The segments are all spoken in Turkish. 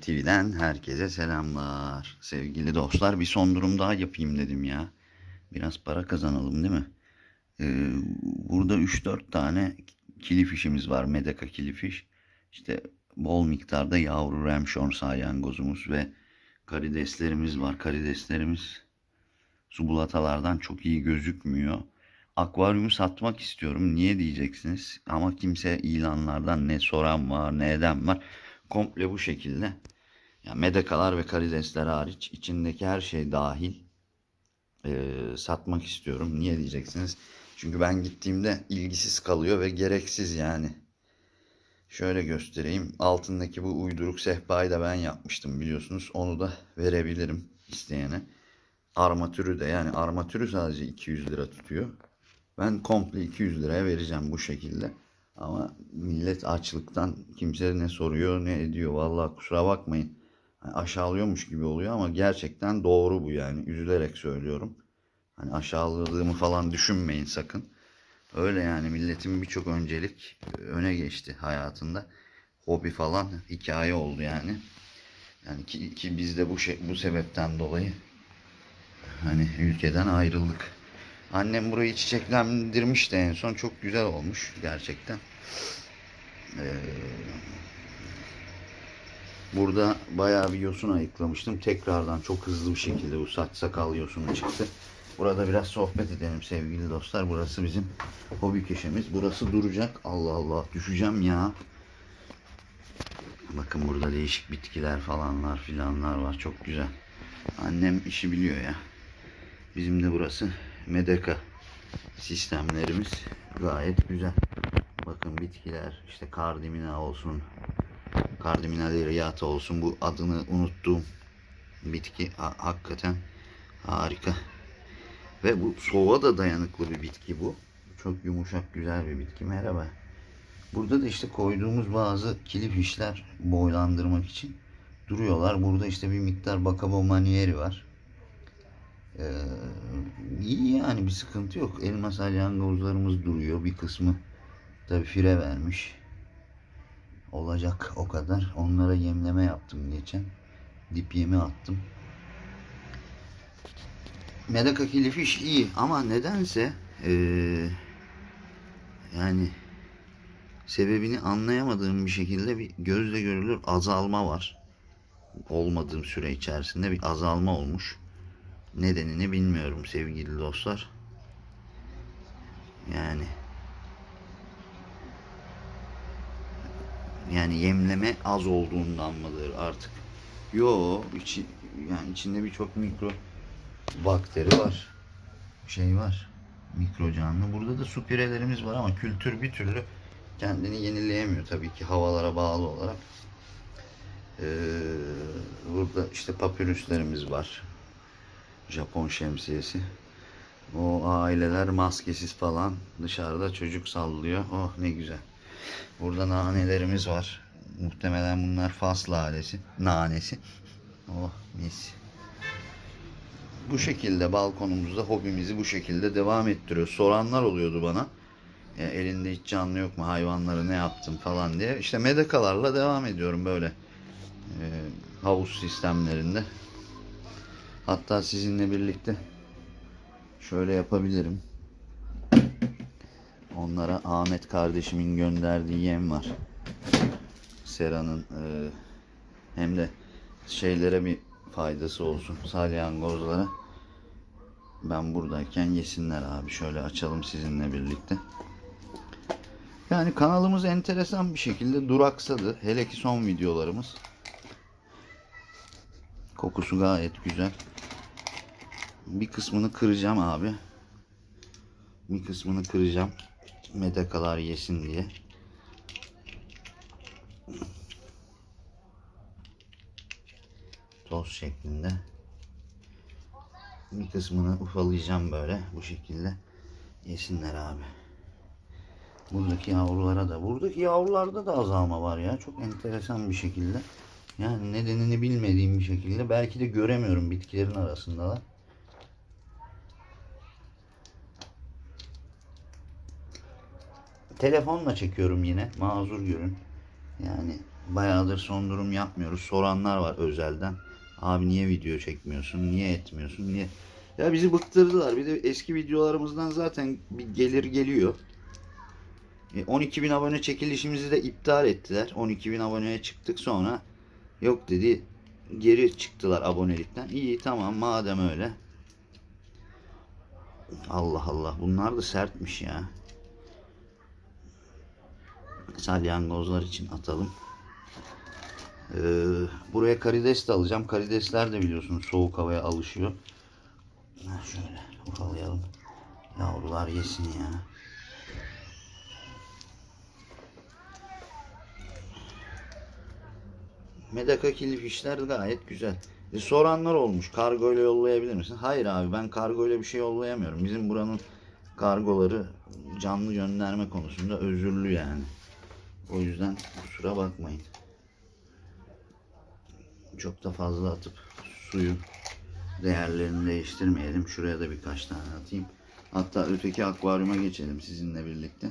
Hobi TV'den herkese selamlar. Sevgili dostlar bir son durum daha yapayım dedim ya. Biraz para kazanalım değil mi? Ee, burada 3-4 tane kilifişimiz var. Medeka kilifiş. İşte bol miktarda yavru remşon salyangozumuz ve karideslerimiz var. Karideslerimiz subulatalardan çok iyi gözükmüyor. Akvaryumu satmak istiyorum. Niye diyeceksiniz? Ama kimse ilanlardan ne soran var ne eden var. Komple bu şekilde. Ya medekalar ve karidesler hariç içindeki her şey dahil e, satmak istiyorum. Niye diyeceksiniz? Çünkü ben gittiğimde ilgisiz kalıyor ve gereksiz yani. Şöyle göstereyim. Altındaki bu uyduruk sehpayı da ben yapmıştım biliyorsunuz. Onu da verebilirim isteyene. Armatürü de yani armatürü sadece 200 lira tutuyor. Ben komple 200 liraya vereceğim bu şekilde. Ama millet açlıktan kimse ne soruyor ne ediyor. Vallahi kusura bakmayın. Hani aşağılıyormuş gibi oluyor ama gerçekten doğru bu yani. Üzülerek söylüyorum. Hani aşağıladığımı falan düşünmeyin sakın. Öyle yani milletin birçok öncelik öne geçti hayatında. Hobi falan hikaye oldu yani. Yani ki, ki biz de bu şey, bu sebepten dolayı hani ülkeden ayrıldık. Annem burayı çiçeklendirmişti en son. Çok güzel olmuş gerçekten. Ee, burada bayağı bir yosun ayıklamıştım. Tekrardan çok hızlı bir şekilde bu saç sakal yosunu çıktı. Burada biraz sohbet edelim sevgili dostlar. Burası bizim hobi köşemiz. Burası duracak. Allah Allah düşeceğim ya. Bakın burada değişik bitkiler falanlar filanlar var. Çok güzel. Annem işi biliyor ya. Bizim de burası Medeka sistemlerimiz gayet güzel. Bakın bitkiler işte kardimina olsun. Kardimina riyata olsun. Bu adını unuttuğum bitki ha- hakikaten harika. Ve bu soğuğa da dayanıklı bir bitki bu. Çok yumuşak güzel bir bitki. Merhaba. Burada da işte koyduğumuz bazı kilif işler boylandırmak için duruyorlar. Burada işte bir miktar bakabo manieri var. Ee, iyi yani bir sıkıntı yok. Elma salyangozlarımız duruyor. Bir kısmı tabi fire vermiş. Olacak o kadar. Onlara yemleme yaptım geçen. Dip yemi attım. Medaka kilifiş iyi ama nedense ee, yani sebebini anlayamadığım bir şekilde bir gözle görülür azalma var. Olmadığım süre içerisinde bir azalma olmuş. Nedenini bilmiyorum sevgili dostlar. Yani yani yemleme az olduğundan mıdır artık? Yo, içi, yani içinde birçok mikro bakteri var. Şey var. Mikro canlı. Burada da su pirelerimiz var ama kültür bir türlü kendini yenileyemiyor tabii ki havalara bağlı olarak. Ee, burada işte papirüslerimiz var. Japon şemsiyesi. O aileler maskesiz falan dışarıda çocuk sallıyor. Oh ne güzel. Burada nanelerimiz var. Muhtemelen bunlar Fas lalesi, nanesi. Oh mis. Bu şekilde balkonumuzda hobimizi bu şekilde devam ettiriyor. Soranlar oluyordu bana. E, elinde hiç canlı yok mu hayvanları ne yaptın falan diye. İşte medekalarla devam ediyorum böyle e, havuz sistemlerinde. Hatta sizinle birlikte şöyle yapabilirim. Onlara Ahmet kardeşimin gönderdiği yem var. Sera'nın e, hem de şeylere bir faydası olsun salyangozlara. Ben buradayken yesinler abi. Şöyle açalım sizinle birlikte. Yani kanalımız enteresan bir şekilde duraksadı. Hele ki son videolarımız. Kokusu gayet güzel. Bir kısmını kıracağım abi. Bir kısmını kıracağım. Medekalar yesin diye. Toz şeklinde. Bir kısmını ufalayacağım böyle bu şekilde. Yesinler abi. Buradaki yavrulara da. Buradaki yavrularda da azalma var ya. Çok enteresan bir şekilde. Yani nedenini bilmediğim bir şekilde. Belki de göremiyorum bitkilerin arasındalar. Telefonla çekiyorum yine. Mazur görün. Yani Bayağıdır son durum yapmıyoruz. Soranlar var özelden. Abi niye video çekmiyorsun? Niye etmiyorsun? Niye? Ya bizi bıktırdılar. Bir de eski videolarımızdan zaten bir gelir geliyor. E, 12 bin abone çekilişimizi de iptal ettiler. 12 bin aboneye çıktık sonra yok dedi geri çıktılar abonelikten. İyi tamam madem öyle. Allah Allah bunlar da sertmiş ya. Salyangozlar için atalım. Ee, buraya karides de alacağım. Karidesler de biliyorsunuz soğuk havaya alışıyor. Ha, şöyle ufalayalım. Yavrular yesin ya. Medaka kilifişler gayet güzel. E, soranlar olmuş. Kargo ile yollayabilir misin? Hayır abi ben kargo ile bir şey yollayamıyorum. Bizim buranın kargoları canlı gönderme konusunda özürlü yani. O yüzden kusura bakmayın. Çok da fazla atıp suyu değerlerini değiştirmeyelim. Şuraya da birkaç tane atayım. Hatta öteki akvaryuma geçelim sizinle birlikte.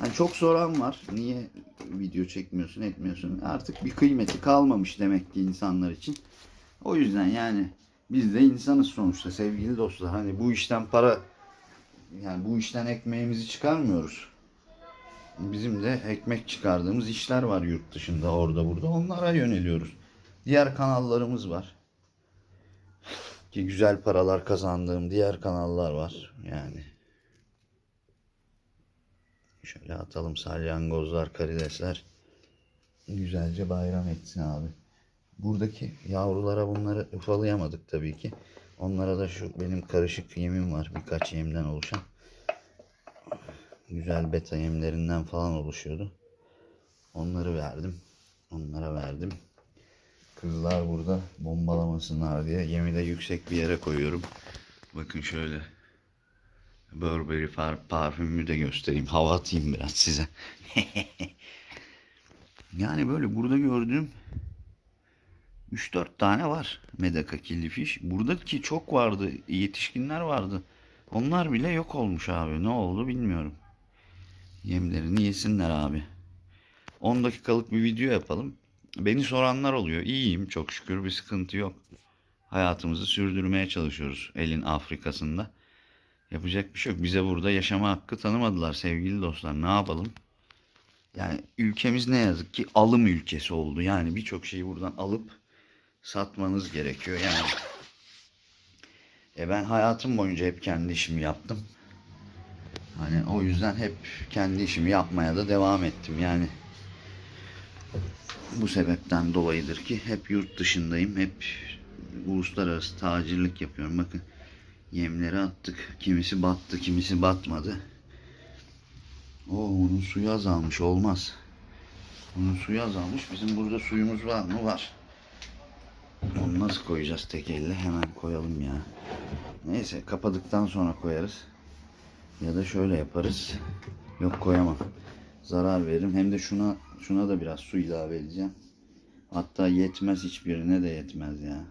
Yani çok soran var. Niye video çekmiyorsun, etmiyorsun? Artık bir kıymeti kalmamış demek ki insanlar için. O yüzden yani biz de insanız sonuçta sevgili dostlar. Hani bu işten para yani bu işten ekmeğimizi çıkarmıyoruz. Bizim de ekmek çıkardığımız işler var yurt dışında orada burada. Onlara yöneliyoruz. Diğer kanallarımız var. Ki güzel paralar kazandığım diğer kanallar var. Yani Şöyle atalım salyangozlar, karidesler. Güzelce bayram etsin abi. Buradaki yavrulara bunları ufalayamadık tabii ki. Onlara da şu benim karışık yemim var. Birkaç yemden oluşan. Güzel beta yemlerinden falan oluşuyordu. Onları verdim. Onlara verdim. Kızlar burada bombalamasınlar diye yemi de yüksek bir yere koyuyorum. Bakın şöyle. Burberry far, parfümümü de göstereyim. Hava atayım biraz size. yani böyle burada gördüğüm 3-4 tane var Medaka killifish. Buradaki çok vardı. Yetişkinler vardı. Onlar bile yok olmuş abi. Ne oldu bilmiyorum. Yemlerini yesinler abi. 10 dakikalık bir video yapalım. Beni soranlar oluyor. İyiyim çok şükür bir sıkıntı yok. Hayatımızı sürdürmeye çalışıyoruz elin Afrika'sında. Yapacak bir şey yok. Bize burada yaşama hakkı tanımadılar sevgili dostlar. Ne yapalım? Yani ülkemiz ne yazık ki alım ülkesi oldu. Yani birçok şeyi buradan alıp satmanız gerekiyor. Yani e ben hayatım boyunca hep kendi işimi yaptım. Hani o yüzden hep kendi işimi yapmaya da devam ettim. Yani bu sebepten dolayıdır ki hep yurt dışındayım. Hep uluslararası tacirlik yapıyorum. Bakın Yemleri attık. Kimisi battı, kimisi batmadı. O onun suyu azalmış. Olmaz. Onun suyu azalmış. Bizim burada suyumuz var mı? Var. Onu nasıl koyacağız tek elle? Hemen koyalım ya. Neyse kapadıktan sonra koyarız. Ya da şöyle yaparız. Yok koyamam. Zarar veririm. Hem de şuna şuna da biraz su ilave edeceğim. Hatta yetmez hiçbirine de yetmez ya.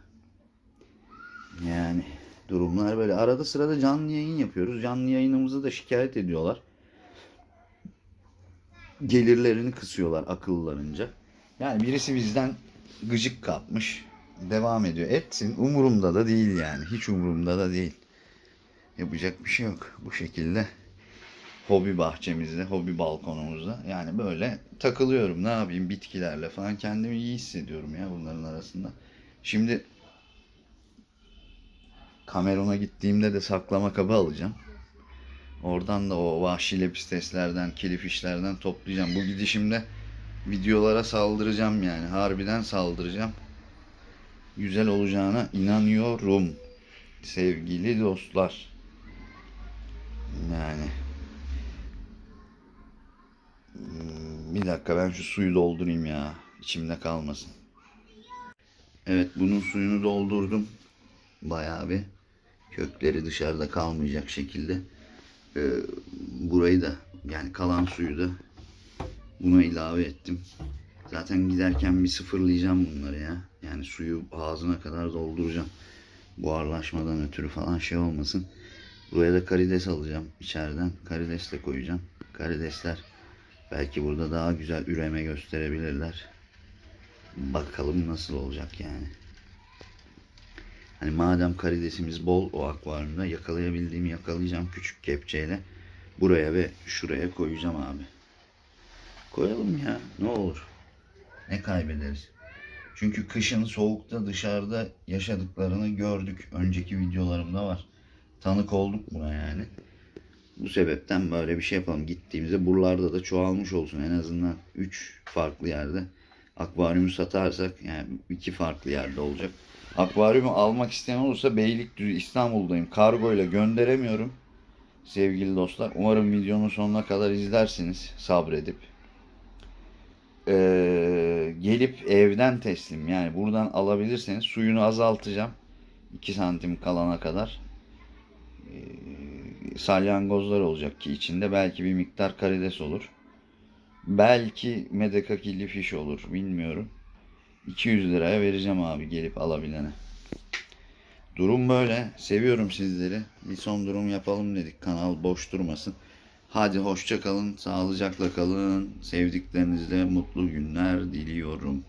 Yani durumlar böyle. Arada sırada canlı yayın yapıyoruz. Canlı yayınımızı da şikayet ediyorlar. Gelirlerini kısıyorlar akıllarınca. Yani birisi bizden gıcık kapmış. Devam ediyor. Etsin. Umurumda da değil yani. Hiç umurumda da değil. Yapacak bir şey yok. Bu şekilde hobi bahçemizde, hobi balkonumuzda. Yani böyle takılıyorum. Ne yapayım bitkilerle falan. Kendimi iyi hissediyorum ya bunların arasında. Şimdi Kamerun'a gittiğimde de saklama kabı alacağım. Oradan da o vahşi lepisteslerden, kilifişlerden toplayacağım. Bu gidişimde videolara saldıracağım yani. Harbiden saldıracağım. Güzel olacağına inanıyorum. Sevgili dostlar. Yani. Hmm, Bir dakika ben şu suyu doldurayım ya. İçimde kalmasın. Evet bunun suyunu doldurdum. Bayağı bir kökleri dışarıda kalmayacak şekilde e, burayı da yani kalan suyu da buna ilave ettim. Zaten giderken bir sıfırlayacağım bunları ya. Yani suyu ağzına kadar dolduracağım. Buharlaşmadan ötürü falan şey olmasın. Buraya da karides alacağım içeriden. Karides de koyacağım. Karidesler belki burada daha güzel üreme gösterebilirler. Bakalım nasıl olacak yani. Hani madem karidesimiz bol o akvaryumda yakalayabildiğimi yakalayacağım küçük kepçeyle. Buraya ve şuraya koyacağım abi. Koyalım ya ne olur. Ne kaybederiz. Çünkü kışın soğukta dışarıda yaşadıklarını gördük. Önceki videolarımda var. Tanık olduk buna yani. Bu sebepten böyle bir şey yapalım. Gittiğimizde buralarda da çoğalmış olsun. En azından 3 farklı yerde. Akvaryumu satarsak yani iki farklı yerde olacak. Akvaryumu almak isteyen olursa Beylikdüzü İstanbul'dayım. Kargo ile gönderemiyorum. Sevgili dostlar. Umarım videonun sonuna kadar izlersiniz sabredip. Ee, gelip evden teslim yani buradan alabilirseniz suyunu azaltacağım 2 santim kalana kadar salyangozlar olacak ki içinde belki bir miktar karides olur. Belki medeka killi fiş olur bilmiyorum. 200 liraya vereceğim abi gelip alabilene. Durum böyle seviyorum sizleri. Bir son durum yapalım dedik kanal boş durmasın. Hadi hoşça kalın, sağlıcakla kalın. Sevdiklerinizle mutlu günler diliyorum.